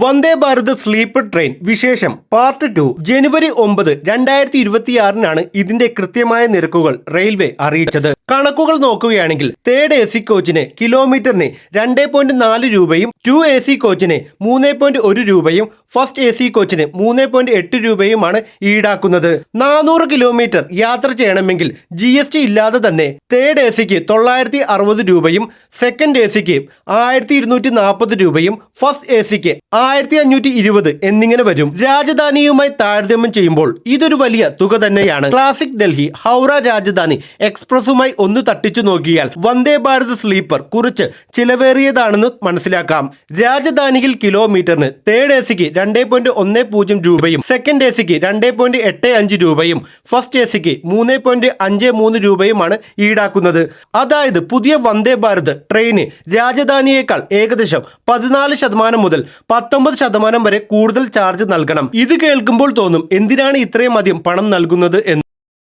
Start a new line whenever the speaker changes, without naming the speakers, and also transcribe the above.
വന്ദേ Bharat sleeper train വിശേഷം part two ജനുവരി ഒമ്പത് രണ്ടായിരത്തി ഇരുപത്തിയാറിനാണ് ഇതിന്റെ കൃത്യമായ നിരക്കുകൾ റെയിൽവേ അറിയിച്ചത്. കണക്കുകൾ നോക്കുകയാണെങ്കിൽ തേർഡ് എ സി കോച്ചിന് കിലോമീറ്ററിന് രണ്ട് പോയിന്റ് നാല് രൂപയും ടു എ സി കോച്ചിന് മൂന്ന് പോയിന്റ് ഒരു രൂപയും ഫസ്റ്റ് എ സി കോച്ചിന് മൂന്ന് പോയിന്റ് എട്ട് രൂപയുമാണ് ഈടാക്കുന്നത്. നാനൂറ് കിലോമീറ്റർ യാത്ര ചെയ്യണമെങ്കിൽ ജി എസ് ടി ഇല്ലാതെ തന്നെ തേർഡ് എ സിക്ക് തൊള്ളായിരത്തി അറുപത് രൂപയും സെക്കൻഡ് എ സിക്ക് ആയിരത്തി ഇരുന്നൂറ്റി നാൽപ്പത് രൂപയും ഫസ്റ്റ് എ സിക്ക് ആയിരത്തി അഞ്ഞൂറ്റി ഇരുപത് എന്നിങ്ങനെ വരും. രാജധാനിയുമായി താരതമ്യം ചെയ്യുമ്പോൾ ഇതൊരു വലിയ തുക തന്നെയാണ്. ക്ലാസിക് ഡൽഹി ഹൗറ രാജധാനി എക്സ്പ്രസുമായി ഒന്ന് തട്ടിച്ചു നോക്കിയാൽ വന്ദേ ഭാരത് സ്ലീപ്പർ കുറിച്ച് ചിലവേറിയതാണെന്ന് മനസ്സിലാക്കാം. രാജധാനിയിൽ കിലോമീറ്ററിന് തേർഡ് എ സിക്ക് രണ്ടേ പോയിന്റ് ഒന്ന് പൂജ്യം രൂപയും സെക്കൻഡ് എ സിക്ക് രണ്ടേ പോയിന്റ് എട്ട് അഞ്ച് രൂപയും ഫസ്റ്റ് എ സിക്ക് മൂന്ന് പോയിന്റ് അഞ്ച് മൂന്ന് രൂപയുമാണ് ഈടാക്കുന്നത്. അതായത് പുതിയ വന്ദേ ഭാരത് ട്രെയിന് രാജധാനിയേക്കാൾ ഏകദേശം പതിനാല് ശതമാനം മുതൽ പത്തൊമ്പത് ശതമാനം വരെ കൂടുതൽ ചാർജ് നൽകണം. ഇത് കേൾക്കുമ്പോൾ തോന്നും എന്തിനാണ് ഇത്രയും അധികം പണം നൽകുന്നത് എന്ന്.